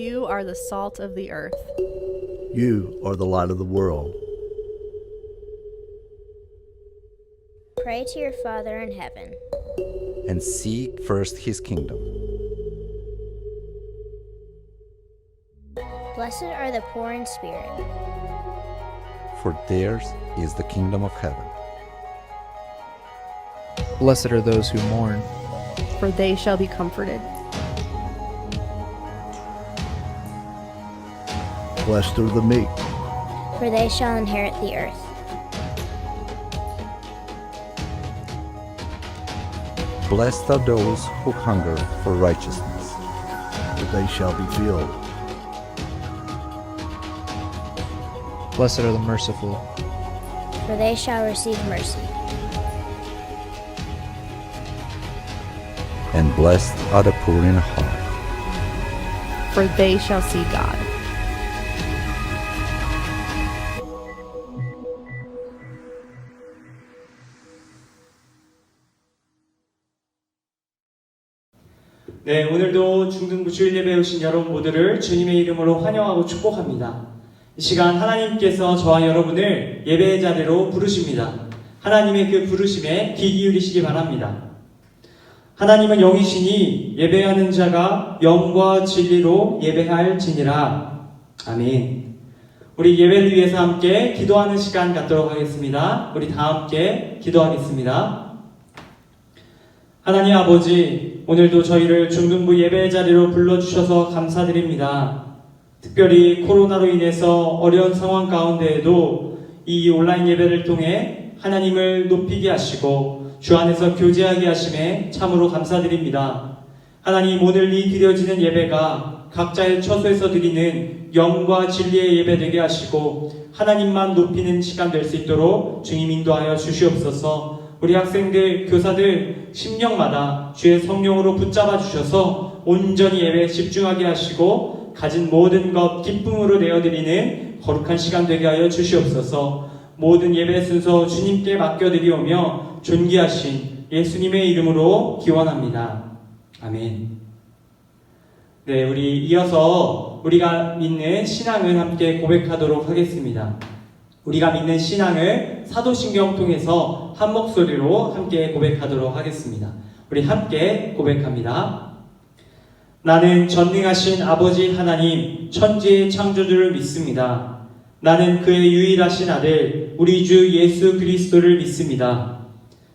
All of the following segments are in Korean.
You are the salt of the earth. You are the light of the world. Pray to your Father in heaven. and seek first his kingdom. Blessed are the poor in spirit, For theirs is the kingdom of heaven. Blessed are those who mourn, for they shall be comforted. Blessed are the meek, for they shall inherit the earth. Blessed are those who hunger for righteousness, for they shall be filled. blessed are the merciful, For they shall receive mercy. and blessed are the poor in heart, For they shall see God. 네, 오늘도 중등부 주일 예배 오신 여러분 모두를 주님의 이름으로 환영하고 축복합니다. 이 시간 하나님께서 저와 여러분을 예배의 자리로 부르십니다. 하나님의 그 부르심에 귀 기울이시기 바랍니다. 하나님은 영이시니 예배하는 자가 영과 진리로 예배할지니라. 아멘. 우리 예배를 위해서 함께 기도하는 시간 갖도록 하겠습니다. 우리 다 함께 기도하겠습니다. 하나님 아버지, 오늘도 저희를 중등부 예배 자리로 불러주셔서 감사드립니다. 특별히 코로나로 인해서 어려운 상황 가운데에도 이 온라인 예배를 통해 하나님을 높이게 하시고 주 안에서 교제하게 하심에 참으로 감사드립니다. 하나님 오늘 이 드려지는 예배가 각자의 처소에서 드리는 영과 진리의 예배 되게 하시고 하나님만 높이는 시간 될 수 있도록 주님 인도하여 주시옵소서. 우리 학생들, 교사들 심령마다 주의 성령으로 붙잡아 주셔서 온전히 예배에 집중하게 하시고 가진 모든 것 기쁨으로 내어드리는 거룩한 시간 되게 하여 주시옵소서. 모든 예배 순서 주님께 맡겨드리오며 존귀하신 예수님의 이름으로 기원합니다. 아멘. 네, 우리 이어서 우리가 믿는 신앙을 함께 고백하도록 하겠습니다. 우리가 믿는 신앙을 사도신경 통해서 한 목소리로 함께 고백하도록 하겠습니다. 우리 함께 고백합니다. 나는 전능하신 아버지 하나님, 천지의 창조주를 믿습니다. 나는 그의 유일하신 아들, 우리 주 예수 그리스도를 믿습니다.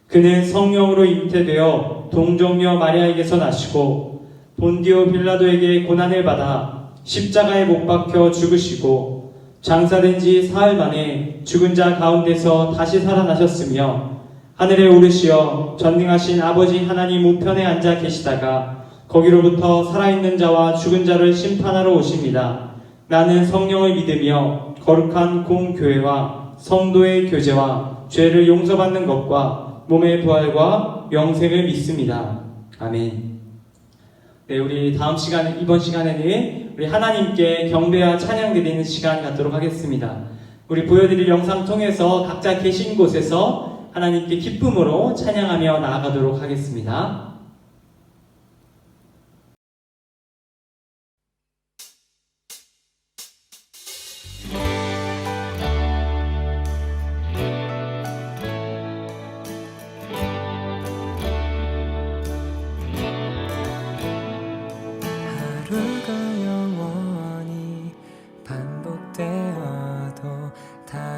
그는 성령으로 잉태되어 동정녀 마리아에게서 나시고 본디오 빌라도에게 고난을 받아 십자가에 못 박혀 죽으시고 장사된 지 사흘 만에 죽은 자 가운데서 다시 살아나셨으며 하늘에 오르시어 전능하신 아버지 하나님 우편에 앉아 계시다가 거기로부터 살아있는 자와 죽은 자를 심판하러 오십니다. 나는 성령을 믿으며 거룩한 공교회와 성도의 교제와 죄를 용서받는 것과 몸의 부활과 영생을 믿습니다. 아멘. 네, 우리 다음 시간, 이번 시간에는 우리 하나님께 경배와 찬양 드리는 시간 갖도록 하겠습니다. 우리 보여드릴 영상 통해서 각자 계신 곳에서 하나님께 기쁨으로 찬양하며 나아가도록 하겠습니다.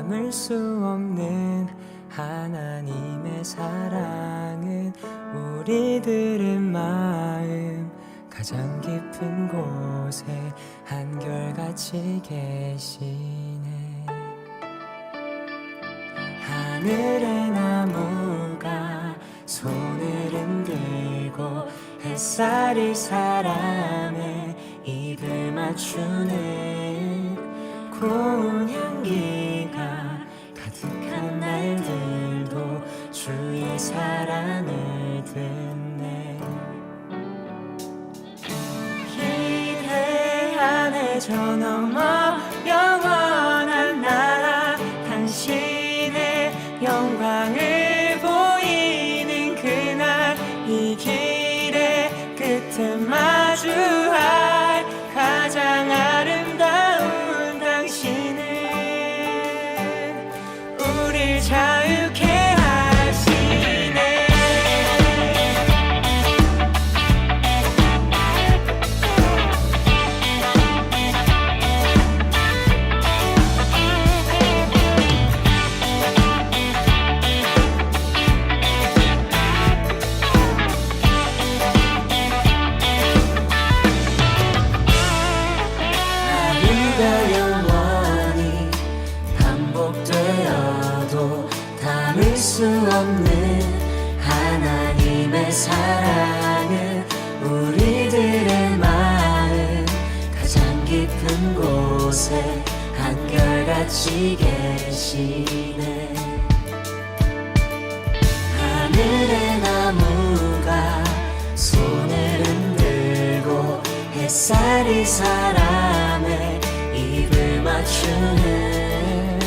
담을 수 없는 하나님의 사랑은 우리들의 마음. 가장 깊은 곳에 한결같이 계시네. 하늘의 나무가 손을 흔들고 햇살이 사람의 입을 맞추는 고운 향기 사랑을 듣네. 기대 안에 저 넘어 영원한 나라. 당신의 영광을 보이는 그날. 이 길의 끝에 만 같이 계시네. 하늘의 나무가 손을 흔들고 햇살이 사람의 입을 맞추는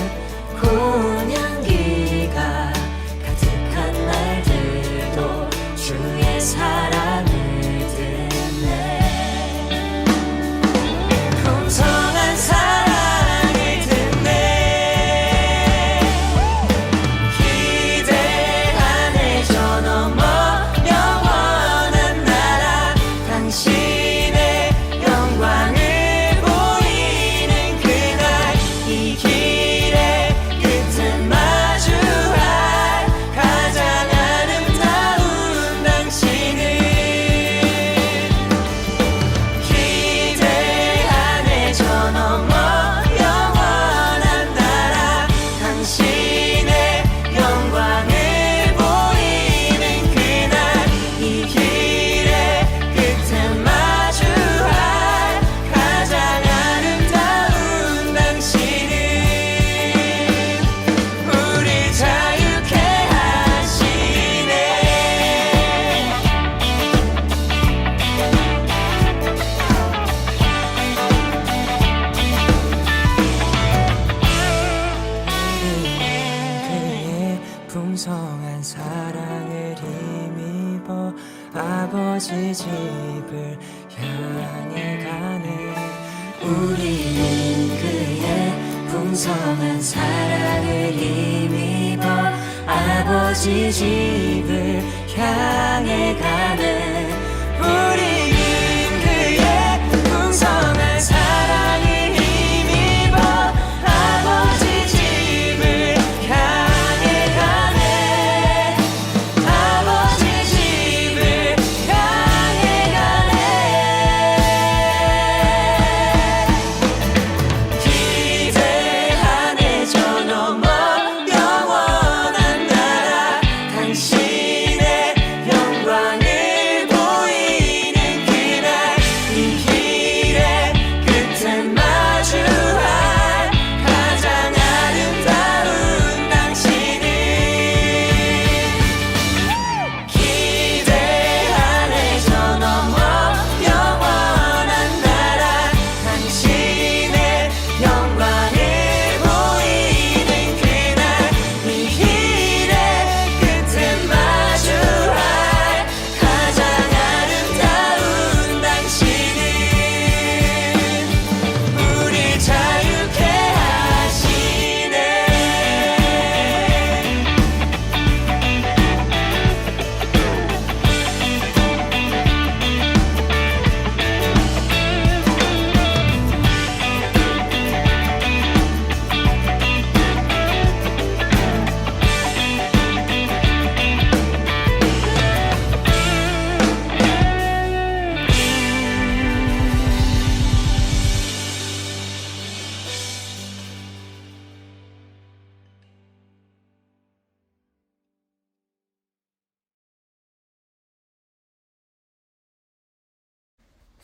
풍성한 사랑을 힘입어 아버지 집을 향해 가네 우리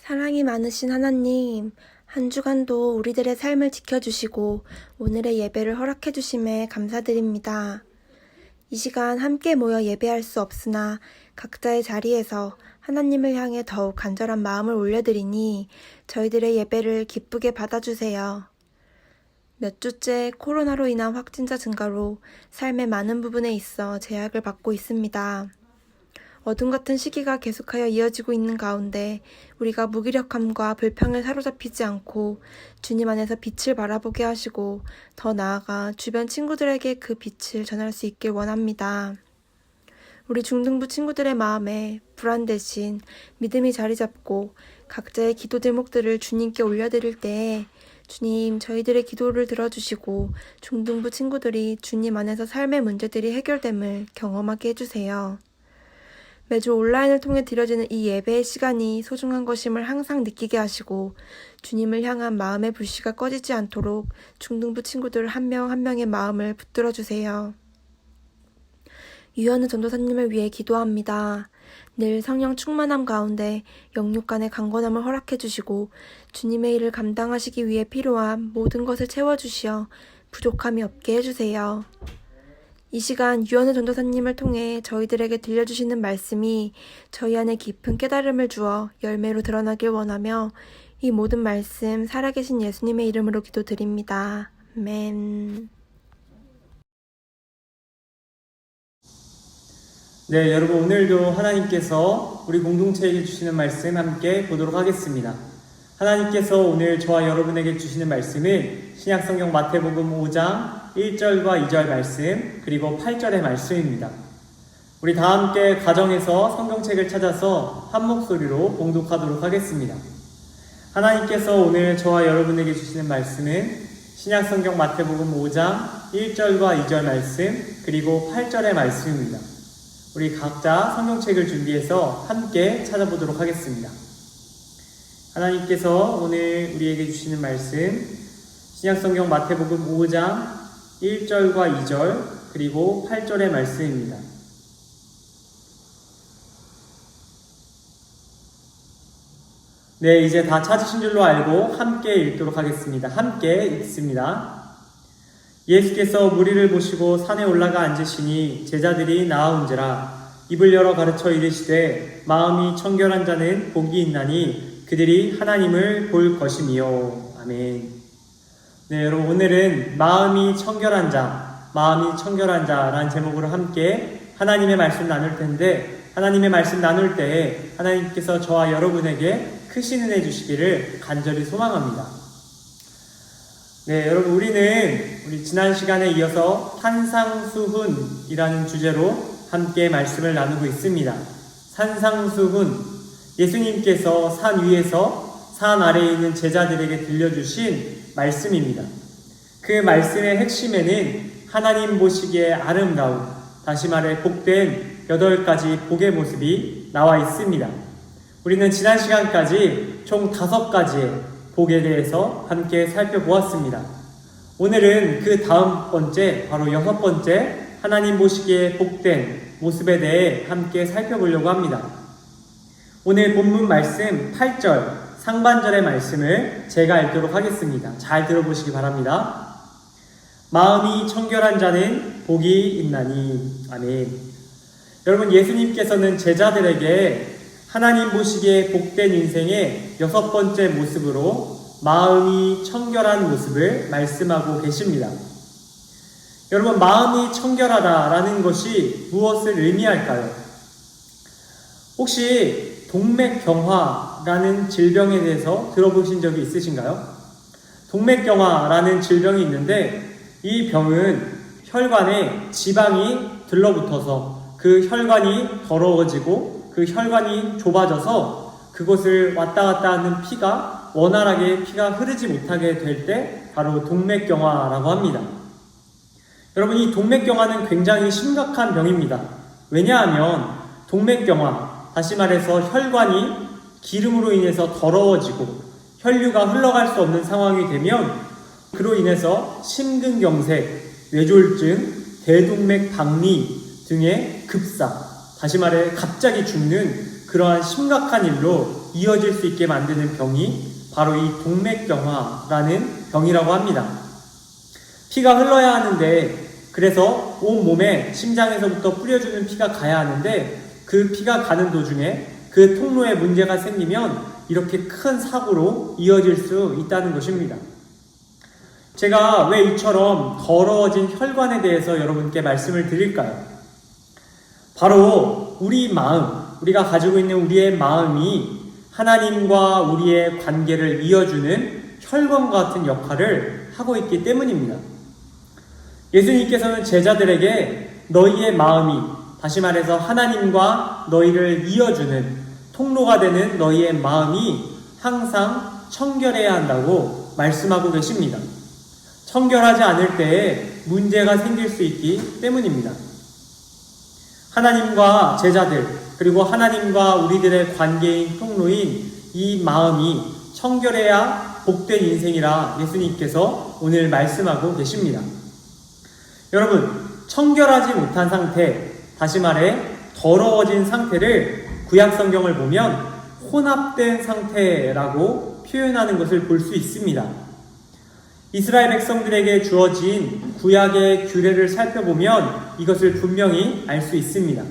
사랑이 많으신 하나님, 한 주간도 우리들의 삶을 지켜주시고 오늘의 예배를 허락해주심에 감사드립니다. 이 시간 함께 모여 예배할 수 없으나 각자의 자리에서 하나님을 향해 더욱 간절한 마음을 올려드리니 저희들의 예배를 기쁘게 받아주세요. 몇 주째 코로나로 인한 확진자 증가로 삶의 많은 부분에 있어 제약을 받고 있습니다. 어둠 같은 시기가 계속하여 이어지고 있는 가운데 우리가 무기력함과 불평에 사로잡히지 않고 주님 안에서 빛을 바라보게 하시고 더 나아가 주변 친구들에게 그 빛을 전할 수 있길 원합니다. 우리 중등부 친구들의 마음에 불안 대신 믿음이 자리 잡고 각자의 기도 제목들을 주님께 올려드릴 때에 주님 저희들의 기도를 들어주시고 중등부 친구들이 주님 안에서 삶의 문제들이 해결됨을 경험하게 해주세요. 매주 온라인을 통해 드려지는 이 예배의 시간이 소중한 것임을 항상 느끼게 하시고 주님을 향한 마음의 불씨가 꺼지지 않도록 중등부 친구들 한명한 명의 마음을 붙들어 주세요. 유현우 전도사님을 위해 기도합니다. 늘 성령 충만함 가운데 영육 간의 강건함을 허락해 주시고 주님의 일을 감당하시기 위해 필요한 모든 것을 채워 주시어 부족함이 없게 해 주세요. 이 시간 유현우 전도사님을 통해 저희들에게 들려주시는 말씀이 저희 안에 깊은 깨달음을 주어 열매로 드러나길 원하며 이 모든 말씀 살아계신 예수님의 이름으로 기도드립니다. 아멘. 네, 여러분 오늘도 하나님께서 우리 공동체에게 주시는 말씀 함께 보도록 하겠습니다. 하나님께서 오늘 저와 여러분에게 주시는 말씀은 신약성경 마태복음 5장 1절과 2절 말씀 그리고 8절의 말씀입니다. 우리 다 함께 가정에서 성경책을 찾아서 한 목소리로 봉독하도록 하겠습니다. 하나님께서 오늘 저와 여러분에게 주시는 말씀은 신약성경 마태복음 5장 1절과 2절 말씀 그리고 8절의 말씀입니다. 우리 각자 성경책을 준비해서 함께 찾아보도록 하겠습니다. 하나님께서 오늘 우리에게 주시는 말씀, 신약성경 마태복음 5장 1절과 2절, 그리고 8절의 말씀입니다. 네, 이제 다 찾으신 줄로 알고 함께 읽도록 하겠습니다. 함께 읽습니다. 예수께서 무리를 보시고 산에 올라가 앉으시니 제자들이 나아온지라 입을 열어 가르쳐 이르시되 마음이 청결한 자는 복이 있나니 그들이 하나님을 볼 것이미요 아멘. 네 여러분 오늘은 마음이 청결한 자 마음이 청결한 자라는 제목으로 함께 하나님의 말씀 나눌 텐데 하나님의 말씀 나눌 때에 하나님께서 저와 여러분에게 크신 은혜 주시기를 간절히 소망합니다. 네, 여러분 우리는 우리 지난 시간에 이어서 산상수훈이라는 주제로 함께 말씀을 나누고 있습니다. 산상수훈 예수님께서 산 위에서 산 아래에 있는 제자들에게 들려주신 말씀입니다. 그 말씀의 핵심에는 하나님 보시기에 아름다운 다시 말해 복된 여덟 가지 복의 모습이 나와 있습니다. 우리는 지난 시간까지 총 다섯 가지의 복에 대해서 함께 살펴보았습니다. 오늘은 그 다음 번째, 바로 여섯 번째, 하나님 보시기에 복된 모습에 대해 함께 살펴보려고 합니다. 오늘 본문 말씀 8절, 상반절의 말씀을 제가 읽도록 하겠습니다. 잘 들어보시기 바랍니다. 마음이 청결한 자는 복이 있나니. 아멘. 여러분, 예수님께서는 제자들에게 하나님 보시기에 복된 인생의 여섯 번째 모습으로 마음이 청결한 모습을 말씀하고 계십니다. 여러분, 마음이 청결하다라는 것이 무엇을 의미할까요? 혹시 동맥경화라는 질병에 대해서 들어보신 적이 있으신가요? 동맥경화라는 질병이 있는데 이 병은 혈관에 지방이 들러붙어서 그 혈관이 더러워지고 그 혈관이 좁아져서 그곳을 왔다 갔다 하는 피가 원활하게 피가 흐르지 못하게 될 때 바로 동맥경화라고 합니다. 여러분 이 동맥경화는 굉장히 심각한 병입니다. 왜냐하면 동맥경화 다시 말해서 혈관이 기름으로 인해서 더러워지고 혈류가 흘러갈 수 없는 상황이 되면 그로 인해서 심근경색, 뇌졸중, 대동맥 박리 등의 급사, 다시 말해 갑자기 죽는 그러한 심각한 일로 이어질 수 있게 만드는 병이 바로 이 동맥경화라는 병이라고 합니다. 피가 흘러야 하는데 그래서 온 몸에 심장에서부터 뿌려주는 피가 가야 하는데 그 피가 가는 도중에 그 통로에 문제가 생기면 이렇게 큰 사고로 이어질 수 있다는 것입니다. 제가 왜 이처럼 더러워진 혈관에 대해서 여러분께 말씀을 드릴까요? 바로 우리 마음, 우리가 가지고 있는 우리의 마음이 하나님과 우리의 관계를 이어주는 혈관과 같은 역할을 하고 있기 때문입니다. 예수님께서는 제자들에게 너희의 마음이 다시 말해서 하나님과 너희를 이어주는 통로가 되는 너희의 마음이 항상 청결해야 한다고 말씀하고 계십니다. 청결하지 않을 때에 문제가 생길 수 있기 때문입니다. 하나님과 제자들, 그리고 하나님과 우리들의 관계인 통로인 이 마음이 청결해야 복된 인생이라 예수님께서 오늘 말씀하고 계십니다. 여러분, 청결하지 못한 상태, 다시 말해 더러워진 상태를 구약 성경을 보면 혼합된 상태라고 표현하는 것을 볼 수 있습니다. 이스라엘 백성들에게 주어진 구약의 규례를 살펴보면 이것을 분명히 알 수 있습니다.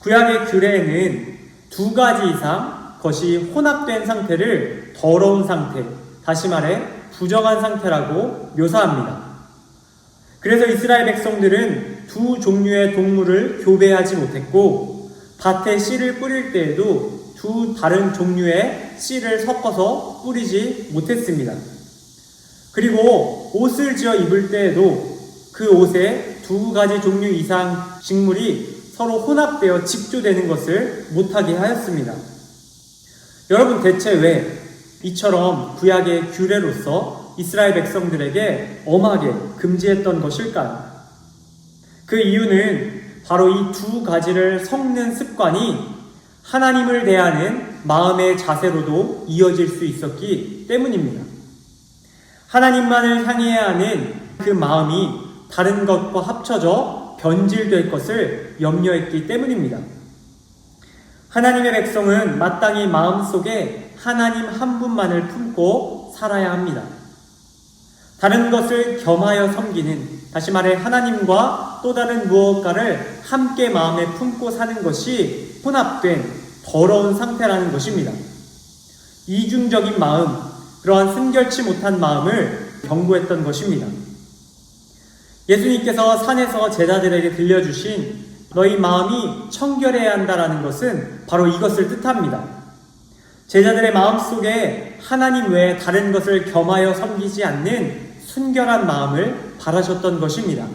구약의 규례에는 두 가지 이상 것이 혼합된 상태를 더러운 상태, 다시 말해 부정한 상태라고 묘사합니다. 그래서 이스라엘 백성들은 두 종류의 동물을 교배하지 못했고 밭에 씨를 뿌릴 때에도 두 다른 종류의 씨를 섞어서 뿌리지 못했습니다. 그리고 옷을 지어 입을 때에도 그 옷에 두 가지 종류 이상 식물이 서로 혼합되어 집조되는 것을 못하게 하였습니다. 여러분 대체 왜 이처럼 구약의 규례로서 이스라엘 백성들에게 엄하게 금지했던 것일까요? 그 이유는 바로 이 두 가지를 섞는 습관이 하나님을 대하는 마음의 자세로도 이어질 수 있었기 때문입니다. 하나님만을 향해야 하는 그 마음이 다른 것과 합쳐져 변질될 것을 염려했기 때문입니다. 하나님의 백성은 마땅히 마음속에 하나님 한 분만을 품고 살아야 합니다. 다른 것을 겸하여 섬기는, 다시 말해 하나님과 또 다른 무엇가를 함께 마음에 품고 사는 것이 혼합된 더러운 상태라는 것입니다. 이중적인 마음, 그러한 순결치 못한 마음을 경고했던 것입니다. 예수님께서 산에서 제자들에게 들려주신 너희 마음이 청결해야 한다라는 것은 바로 이것을 뜻합니다. 제자들의 마음 속에 하나님 외에 다른 것을 겸하여 섬기지 않는 순결한 마음을 바라셨던 것입니다.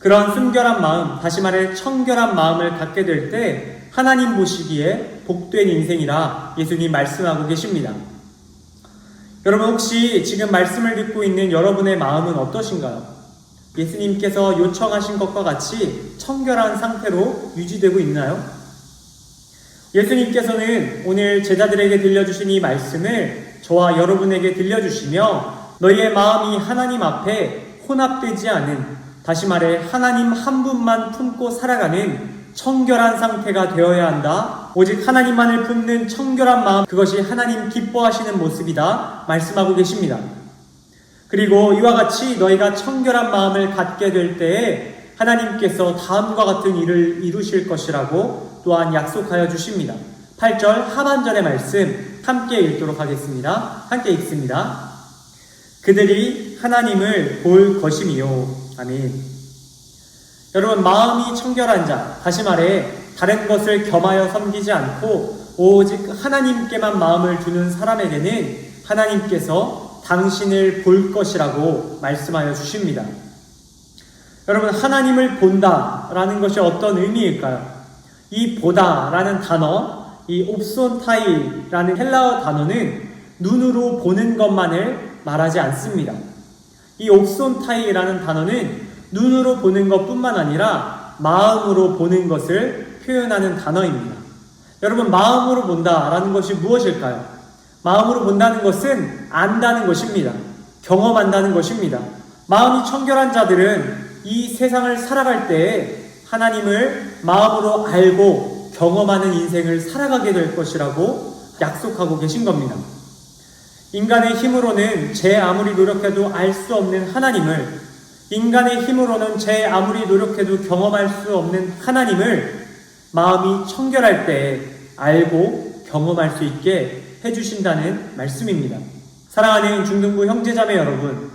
그러한 순결한 마음, 다시 말해 청결한 마음을 갖게 될 때 하나님 보시기에 복된 인생이라 예수님 말씀하고 계십니다. 여러분 혹시 지금 말씀을 듣고 있는 여러분의 마음은 어떠신가요? 예수님께서 요청하신 것과 같이 청결한 상태로 유지되고 있나요? 예수님께서는 오늘 제자들에게 들려주신 이 말씀을 저와 여러분에게 들려주시며 너희의 마음이 하나님 앞에 혼합되지 않은 다시 말해 하나님 한 분만 품고 살아가는 청결한 상태가 되어야 한다. 오직 하나님만을 품는 청결한 마음, 그것이 하나님 기뻐하시는 모습이다. 말씀하고 계십니다. 그리고 이와 같이 너희가 청결한 마음을 갖게 될 때에 하나님께서 다음과 같은 일을 이루실 것이라고 또한 약속하여 주십니다. 8절 하반절의 말씀 함께 읽도록 하겠습니다. 함께 읽습니다. 그들이 하나님을 볼 것임이요. 아멘. 여러분, 마음이 청결한 자, 다시 말해, 다른 것을 겸하여 섬기지 않고, 오직 하나님께만 마음을 두는 사람에게는 하나님께서 당신을 볼 것이라고 말씀하여 주십니다. 여러분, 하나님을 본다라는 것이 어떤 의미일까요? 이 보다라는 단어, 이 옵손타이라는 헬라어 단어는 눈으로 보는 것만을 말하지 않습니다. 이 옵손타이라는 단어는 눈으로 보는 것 뿐만 아니라 마음으로 보는 것을 표현하는 단어입니다. 여러분, 마음으로 본다라는 것이 무엇일까요? 마음으로 본다는 것은 안다는 것입니다. 경험한다는 것입니다. 마음이 청결한 자들은 이 세상을 살아갈 때에 하나님을 마음으로 알고 경험하는 인생을 살아가게 될 것이라고 약속하고 계신 겁니다. 인간의 힘으로는 제 아무리 노력해도 알 수 없는 하나님을 인간의 힘으로는 제 아무리 노력해도 경험할 수 없는 하나님을 마음이 청결할 때 알고 경험할 수 있게 해주신다는 말씀입니다. 사랑하는 중등부 형제자매 여러분,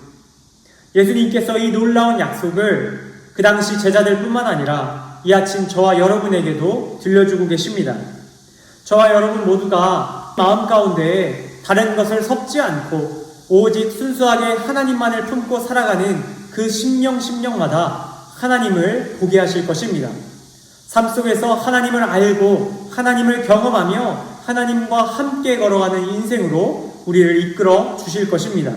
예수님께서 이 놀라운 약속을 그 당시 제자들 뿐만 아니라 이 아침 저와 여러분에게도 들려주고 계십니다. 저와 여러분 모두가 마음 가운데 다른 것을 섭지 않고 오직 순수하게 하나님만을 품고 살아가는 그 심령 심령마다 하나님을 보게 하실 것입니다. 삶 속에서 하나님을 알고 하나님을 경험하며 하나님과 함께 걸어가는 인생으로 우리를 이끌어 주실 것입니다.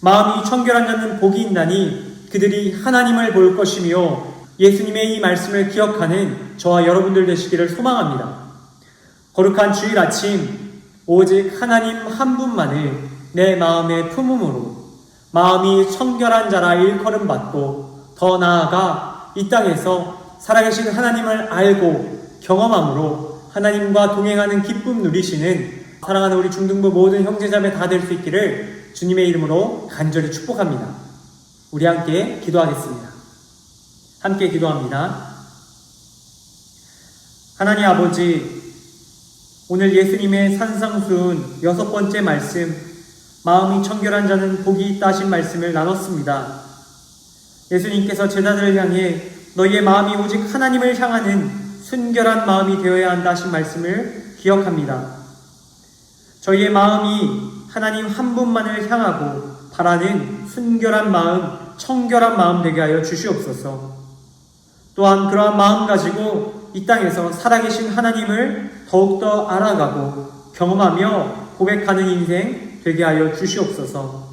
마음이 청결한 자는 복이 있나니 그들이 하나님을 볼 것이며 예수님의 이 말씀을 기억하는 저와 여러분들 되시기를 소망합니다. 거룩한 주일 아침 오직 하나님 한 분만을 내 마음에 품음으로 마음이 청결한 자라 일컬음 받고 더 나아가 이 땅에서 살아계신 하나님을 알고 경험함으로 하나님과 동행하는 기쁨 누리시는 사랑하는 우리 중등부 모든 형제자매 다 될 수 있기를 주님의 이름으로 간절히 축복합니다. 우리 함께 기도하겠습니다. 함께 기도합니다. 하나님 아버지, 오늘 예수님의 산상수훈 여섯 번째 말씀, 마음이 청결한 자는 복이 있다 하신 말씀을 나눴습니다. 예수님께서 제자들을 향해 너희의 마음이 오직 하나님을 향하는 순결한 마음이 되어야 한다 하신 말씀을 기억합니다. 저희의 마음이 하나님 한 분만을 향하고 바라는 순결한 마음, 청결한 마음 되게 하여 주시옵소서. 또한 그러한 마음 가지고 이 땅에서 살아계신 하나님을 더욱더 알아가고 경험하며 고백하는 인생 되게 하여 주시옵소서.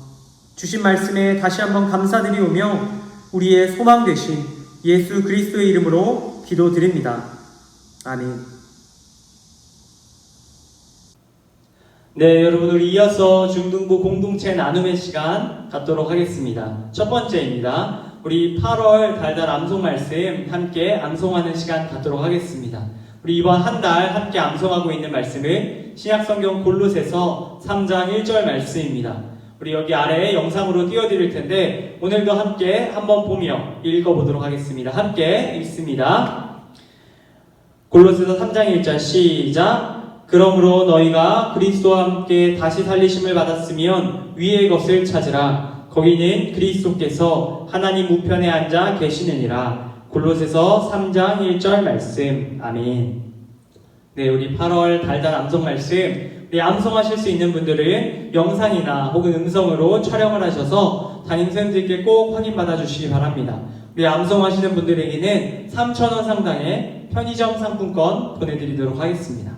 주신 말씀에 다시 한번 감사드리오며 우리의 소망 되신 예수 그리스도의 이름으로 기도드립니다. 아멘. 네, 여러분 우리 이어서 중등부 공동체 나눔의 시간 갖도록 하겠습니다. 첫 번째입니다. 우리 8월 달달 암송 말씀 함께 암송하는 시간 갖도록 하겠습니다. 우리 이번 한 달 함께 암송하고 있는 말씀은 신약성경 골로새서 3장 1절 말씀입니다. 우리 여기 아래에 영상으로 띄워드릴 텐데 오늘도 함께 한번 보며 읽어보도록 하겠습니다. 함께 읽습니다. 골로새서 3장 1절 시작 그러므로 너희가 그리스도와 함께 다시 살리심을 받았으면 위의 것을 찾으라 거기는 그리스도께서 하나님 우편에 앉아 계시느니라. 골로새서 3장 1절 말씀. 아멘. 네 우리 8월 달달 암송 말씀. 우리 암송하실 수 있는 분들은 영상이나 혹은 음성으로 촬영을 하셔서 담임 선생님들께 꼭 확인받아 주시기 바랍니다. 우리 암송하시는 분들에게는 3,000원 상당의 편의점 상품권 보내드리도록 하겠습니다.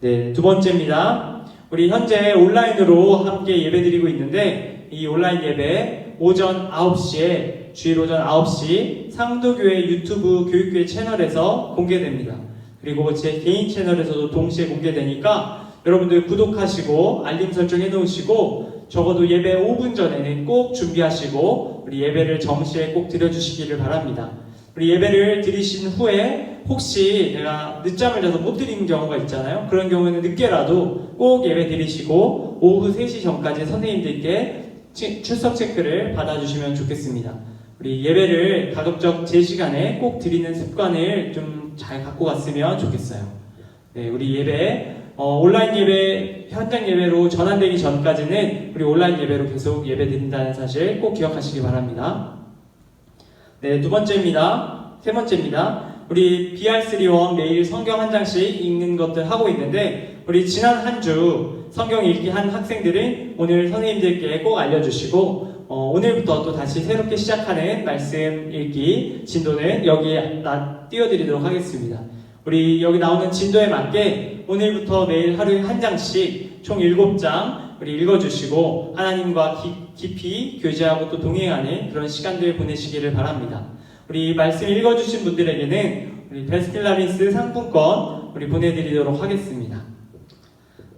네, 두 번째입니다. 우리 현재 온라인으로 함께 예배 드리고 있는데 이 온라인 예배 오전 9시에 주일 오전 9시 상도교회 유튜브 교육교회 채널에서 공개됩니다. 그리고 제 개인 채널에서도 동시에 공개되니까 여러분들 구독하시고 알림 설정해 놓으시고 적어도 예배 5분 전에는 꼭 준비하시고 우리 예배를 정시에 꼭 드려주시기를 바랍니다. 우리 예배를 드리신 후에 혹시 내가 늦잠을 자서 못 드리는 경우가 있잖아요. 그런 경우에는 늦게라도 꼭 예배 드리시고 오후 3시 전까지 선생님들께 치- 출석 체크를 받아주시면 좋겠습니다. 우리 예배를 가급적 제 시간에 꼭 드리는 습관을 좀 잘 갖고 갔으면 좋겠어요. 네, 우리 예배 어, 온라인 예배 현장 예배로 전환되기 전까지는 우리 온라인 예배로 계속 예배 드린다는 사실 꼭 기억하시기 바랍니다. 네, 두 번째입니다. 세 번째입니다. 우리 BR3원 매일 성경 한 장씩 읽는 것들 하고 있는데, 우리 지난 한 주 성경 읽기 한 학생들은 오늘 선생님들께 꼭 알려주시고, 어, 오늘부터 또 다시 새롭게 시작하는 말씀 읽기 진도는 여기에 나, 띄워드리도록 하겠습니다. 우리 여기 나오는 진도에 맞게 오늘부터 매일 하루에 한 장씩 총 7장 우리 읽어주시고 하나님과 기- 깊이 교제하고 또 동행하는 그런 시간들 보내시기를 바랍니다. 우리 말씀 읽어주신 분들에게는 우리 베스킨라빈스 상품권 우리 보내드리도록 하겠습니다.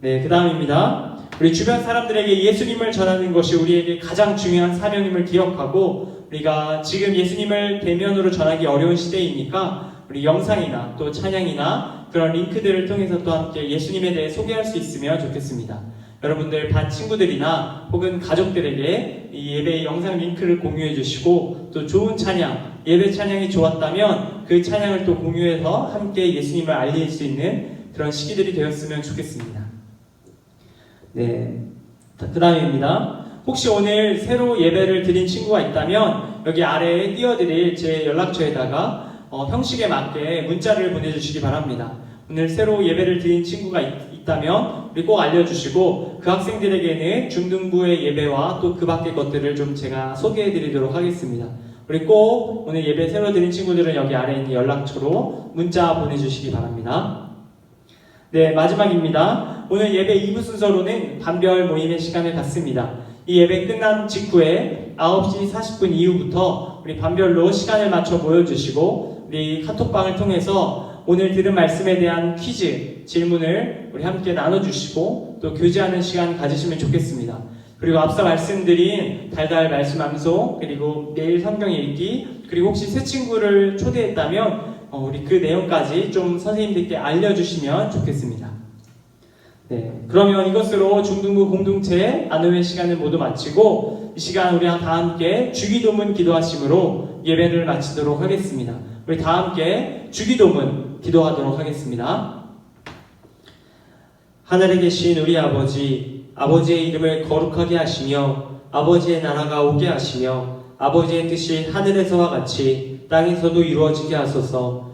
네, 그 다음입니다. 우리 주변 사람들에게 예수님을 전하는 것이 우리에게 가장 중요한 사명임을 기억하고 우리가 지금 예수님을 대면으로 전하기 어려운 시대이니까 우리 영상이나 또 찬양이나 그런 링크들을 통해서 또 함께 예수님에 대해 소개할 수 있으면 좋겠습니다. 여러분들 반 친구들이나 혹은 가족들에게 이 예배 영상 링크를 공유해 주시고 또 좋은 찬양, 예배 찬양이 좋았다면 그 찬양을 또 공유해서 함께 예수님을 알릴 수 있는 그런 시기들이 되었으면 좋겠습니다. 네. 그 다음입니다. 혹시 오늘 새로 예배를 드린 친구가 있다면 여기 아래에 띄워드릴 제 연락처에다가 어, 형식에 맞게 문자를 보내주시기 바랍니다. 오늘 새로 예배를 드린 친구가 있, 다면 우리 꼭 알려주시고 그 학생들에게는 중등부의 예배와 또 그 밖의 것들을 좀 제가 소개해드리도록 하겠습니다. 우리 꼭 오늘 예배 새로 드린 친구들은 여기 아래 있는 연락처로 문자 보내주시기 바랍니다. 네, 마지막입니다. 오늘 예배 2부 순서로는 반별 모임의 시간을 갖습니다. 이 예배 끝난 직후에 9시 40분 이후부터 우리 반별로 시간을 맞춰 모여주시고 우리 카톡방을 통해서 오늘 들은 말씀에 대한 퀴즈, 질문을 우리 함께 나눠주시고 또 교제하는 시간 가지시면 좋겠습니다. 그리고 앞서 말씀드린 달달 말씀 암송, 그리고 내일 성경 읽기, 그리고 혹시 새 친구를 초대했다면 어, 우리 그 내용까지 좀 선생님들께 알려주시면 좋겠습니다. 네, 그러면 이것으로 중등부 공동체 나눔의 시간을 모두 마치고 이 시간 우리 다 함께 주기도문 기도하심으로 예배를 마치도록 하겠습니다. 우리 다 함께 주기도문 기도하도록 하겠습니다. 하늘에 계신 우리 아버지, 아버지의 이름을 거룩하게 하시며 아버지의 나라가 오게 하시며 아버지의 뜻이 하늘에서와 같이 땅에서도 이루어지게 하소서.